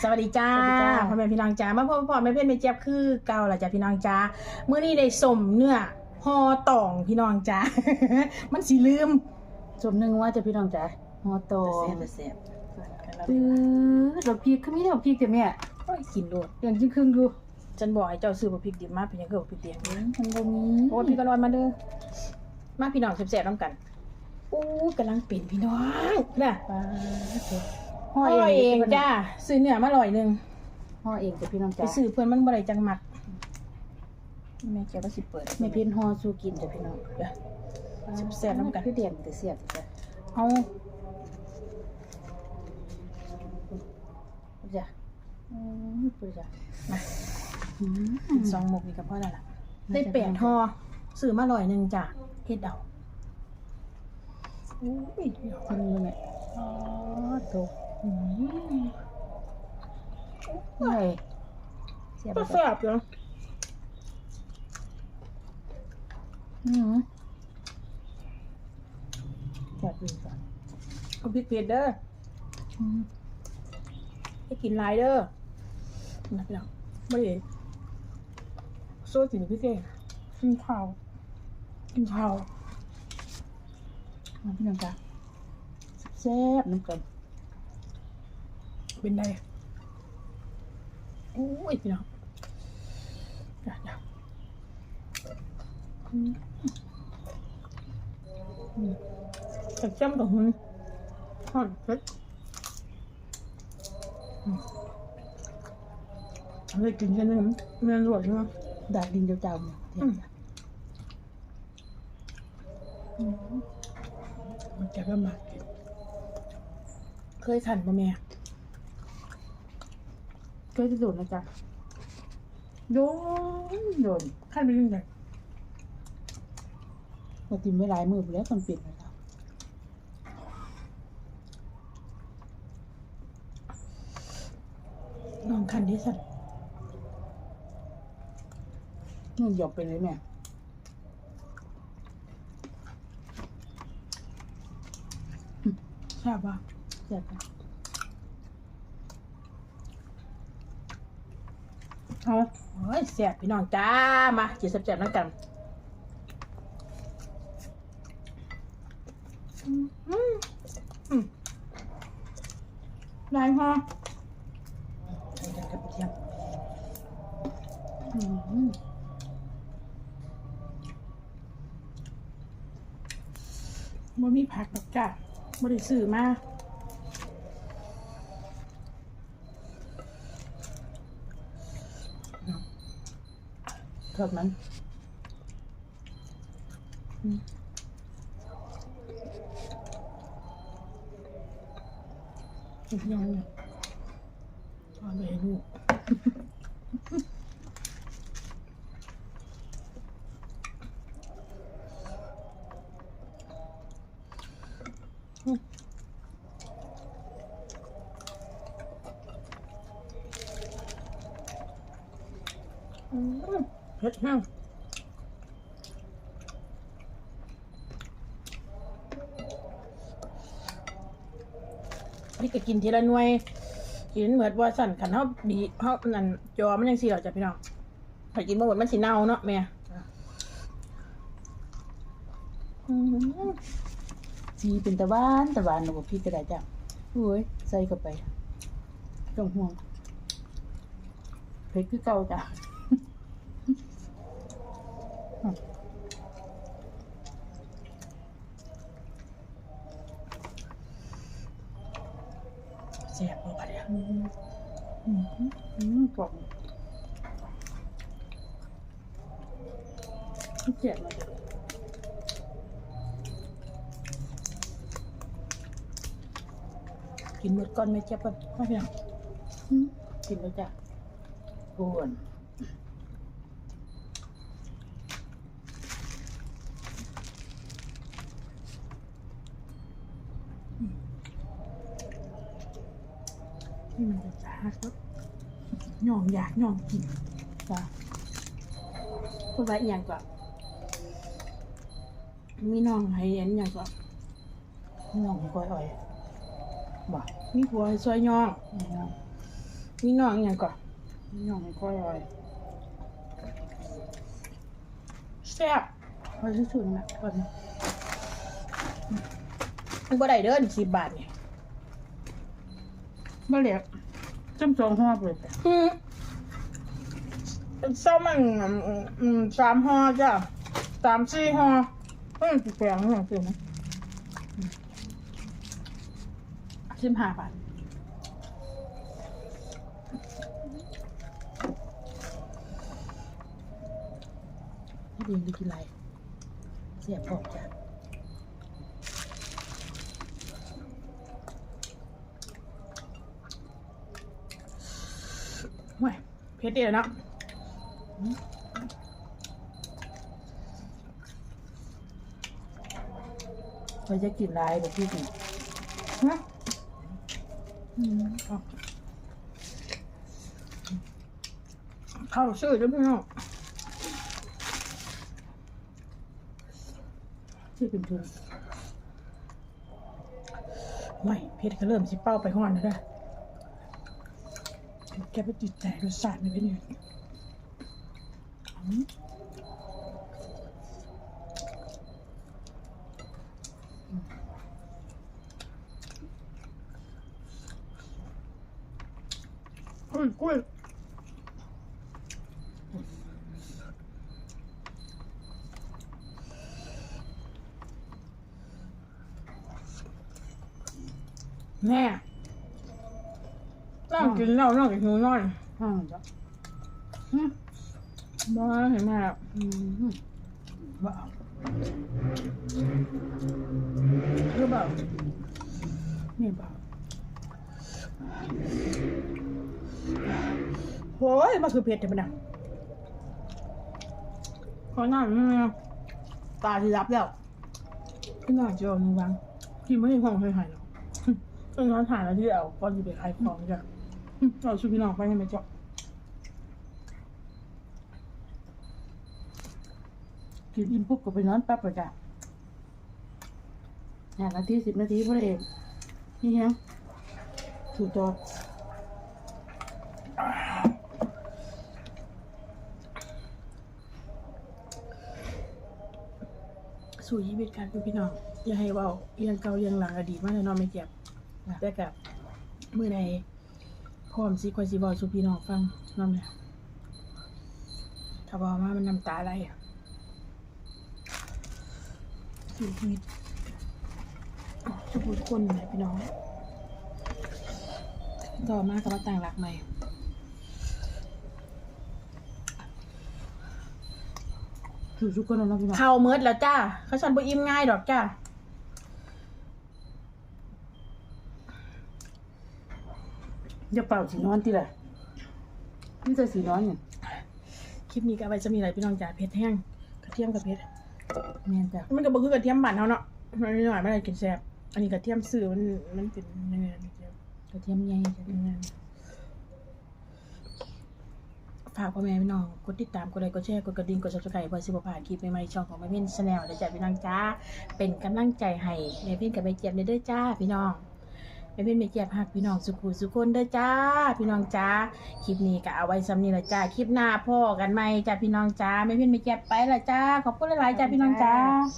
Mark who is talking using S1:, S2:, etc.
S1: สวัสดีจ้า
S2: สวัสดีจ้า
S1: พ่อแม่พี่น้องจ้ามาพ่อพ่อแม่เพื่อนแม่เจี๊ยบคือเก่าละจ้าพี่น้องจ้าเมื่อนี้ได้สมเนื้อห่อต่องพี่น้องจ้ามันสีลืม
S2: สมหนึ่งว่าจะพี่น้องจ๋าหัวโต
S1: เสียบเสียบ
S2: ปื้อดอกพีกคือมีดอกพีกแต่แม่
S1: โอ้ยกินโดด
S2: อย่างจริงครึ่งดู
S1: ฉันบอกให้เจ้าซื้อบักพริกดิบมาเป็นหยังเกิดบักพริกเดียง
S2: มันบ่มี
S1: โอ้ยพี่ก็รอนมาเด้อมาพี่น้องแซ่บๆน้ำกันอู้กำลังเป็นพี่น้องน่ะ
S2: ปลาเถอะ
S1: ห่อเองจ้าซื้อเนื้อมาลอยหนึ่ง
S2: ห่อเองแต่พี่น้อง
S1: ไป
S2: จ๋า
S1: ซื้อเพื่อนมันบ่ได้จังหมักแม่แกว่าสิเปิด
S2: แม่เพี้ยนห่อสู้กินแต่พี่น้อง
S1: เดี๋ยว แซ่บๆน้ำกัน
S2: คือเดียงแต่เสียบจ้ะ
S1: เอา
S2: จ้ะอืมปื้อจ้ะ
S1: มา
S2: อืม
S1: สองหมกนี่ก็พอแล้วล่ะ
S2: น่าจะ
S1: ได้แปดห่อซื้อมาลอยหนึ่งจ้ะเฮ็ดเอาอุ้ย
S2: ทำยังไงอ๋อโต
S1: อืม
S2: เฮ้ยเสียบ
S1: ก็
S2: จ้ะ
S1: แซ่บอยู่
S2: อืมแซ่บดีจ้ะ
S1: เอาพริกเผ็ดเด้อ
S2: อืม
S1: ให้กินหลายเด้อนะพี่น้องไม่ได้โซ่กินพริกเองกินข้าวกินข้าว
S2: มาพี่น้องจ๋าแซ่บน้ำกัน
S1: เป็นไงโอ้ยพี่น้องจ้ะจ้ะอืมอืมจับจ้ำกับหุ่นห่อนเผ็ดเอาไปกินกันนึ่งเมียนรวดใช่ไหม
S2: ดาดินเจ้าๆเนี่ย
S1: อืมมันจะก็มากินเคยขันปะแม่
S2: ก็จะโดนนะจ๊ะโดนโดน
S1: ขันไปยังไง
S2: ปกติไม่หลายมือไปแล้วคนปิดนะครับ
S1: น้องขันที่สัตว์
S2: นี่หยอกไปเลยแม่
S1: ทราบว่า
S2: เจ็บนะ
S1: เอาโอ้ยแสบพี่น้องจ้า มาจีบแสบๆนั่งกันอืมอืมอืมได้พอใส่กันกับกระเทียม
S2: อืม
S1: บ่มีผักหรอกจ้าบ่ได้ซื้อมา
S2: ทอดมัน
S1: อีกอยังหนึ่งเอาไปให้ลูกอืมเผ็ดแห้งนี่ก็กินทีละหน่วยกินเหมือนว่าสั่นขันเขาบีเขานั่นจอมันยังสีหรอจ้ะพี่น้องถ้ากินมาหมดมันสีเน่าเนาะแม่
S2: สีเป็นตะวันตะวันหนูพี่ก็ได้จ้ะโอ้ยใส่เข้าไปต้องห่วงเผ็ดคือเก่าจ้ะ
S1: แซ่บบ่ปะเนี่ย
S2: อืมอืมอืมกรอบเจ็บเลย
S1: กินหมดก่อนไหมเจ็บก่อนไม่เป็นไร
S2: อืมกินแล้วจ้ะอ้วน
S1: นี่มันจะช้าครับย่องอยากย่องกิน
S2: จ้ะ
S1: พูดไว้อหย่างก่อนมีน้องให้อันอหย่างก่อน
S2: น้องก้อยอ่อยบ่
S1: มีผัวให้ช่วยย่อง
S2: นี่นะ
S1: นี่น้องอหย่างก่อน
S2: ย่องก็อร่อย
S1: แซ่บ
S2: พอที่สุดนะก่อนนะ
S1: มันก็ได้เด้อสิบบาทเนี่ย
S2: บ่เหลียกจำสองห่อเลยจ้ะ
S1: อืมเป็นเศร้ามันอืมอืมสามห่อจ้ะสามสี่ห่อเพิ่งสิแพงอย่างเดียวนะ
S2: สิบห้าบาทให้ดีดีกินไรเสียบพอกจ้ะ
S1: เว้ยเผ็ดเดียวเนาะ
S2: เราจะกินไรแบบพี่นี่
S1: ฮะ
S2: อืม
S1: เข้าซื้อเด้อพี่น้อง
S2: ที่เป็นทุน
S1: เว้ยเผ็ดก็เริ่มสิเป้าไปห้อนแล้วเด้อแกไปติดใจรสชาติมันเป็นยังไงอืมกุ้ยกุ้ยแม่ นั่งกินแล้วนั่งกินหิวนอน
S2: ห้างจ้ะ
S1: อืมบ้าเห็นไหมอะ
S2: อืมว้าว
S1: หรือเปล่า
S2: ไม่เบา
S1: โอ้ยมันคือเผ็ดแต่มันอะขอหน้าหน่อยนะตาที่รับแล้วพี่หน่อยเจอมึงบ้างกินไม่ได้ห้องเคยหายหรอก ต้องร้อนถ่ายแล้วที่เอาก่อนจะไปขายของจ้ะเราชูพี่น้องไปให้ไหมจ๊ะ
S2: กินอิ่มปุ๊บก็ไปนอนแป๊บเลยจ้ะห้านาทีสิบนาทีพอเองนี่ฮะถูกตัว
S1: สู่ชีวิตการเป็นพี่น้อง อย่าให้เว่าเรื่องเก่าเรื่องหลังอดีตมาแน่นอนไม่เจ็บ แต่กับเมื่อใดพร้อมสิคอยสิบอกสู่พี่น้องฟังนั่นแหละถ้าบอกมามันน้ำตาไหลอะสู่ชีวิตทุกคนทุกคนอยู่ไหนพี่น้อง ต่อมากับต่างหลักใหม่
S2: ถูกทุกคนนะพี่น้อง
S1: เข้าเมิดแล้วจ้าเขาฉันบ่อิ่มง่ายดอกจ้า
S2: อย่าเป่าสีนอนทีละนี่จะสีนอนเนี่ย
S1: คลิปนี้ก็เอาไว้จะมีอะไรพี่น้องจ๋าเผ็ดแห้งกระเทียมกับเผ็ด
S2: แม่นจ้ะ
S1: มันก็บ่คือกระเทียมบ้านเฮาเนาะมันนิดหน่อยไม่ได้กินแซ่บอันนี้กระเทียมซื้อมันมันเป็นยังไงกระเทียม
S2: กระเทียมใหญ่จ้ะ
S1: ยังไงฝากพ่อแม่พี่น้องกดติดตามกดไลค์กดแชร์กดกระดิ่งกด Subscribe เพื่อสิบ่พลาดคลิปใหม่ๆช่องของแม่เพี้ยน Channel เด้อจ้าพี่น้องจ้าเป็นกำลังใจให้แม่เพี้ยนกับแม่เจี๊ยบเด้อจ้าพี่น้อง แม่เพี้ยนแม่เจี๊ยบฮักพี่น้องสุขุสุขคนเด้อจ้า พี่น้องจ้าคลิปนี้ก็เอาไว้ซ้ำนี้ละจ้าคลิปหน้าพ่อกันไหมจ้าพี่น้องจ้าแม่เพี้ยนแม่เจี๊ยบไปละจ้าขอบคุณหลายๆจ้าพี่น้องจ้า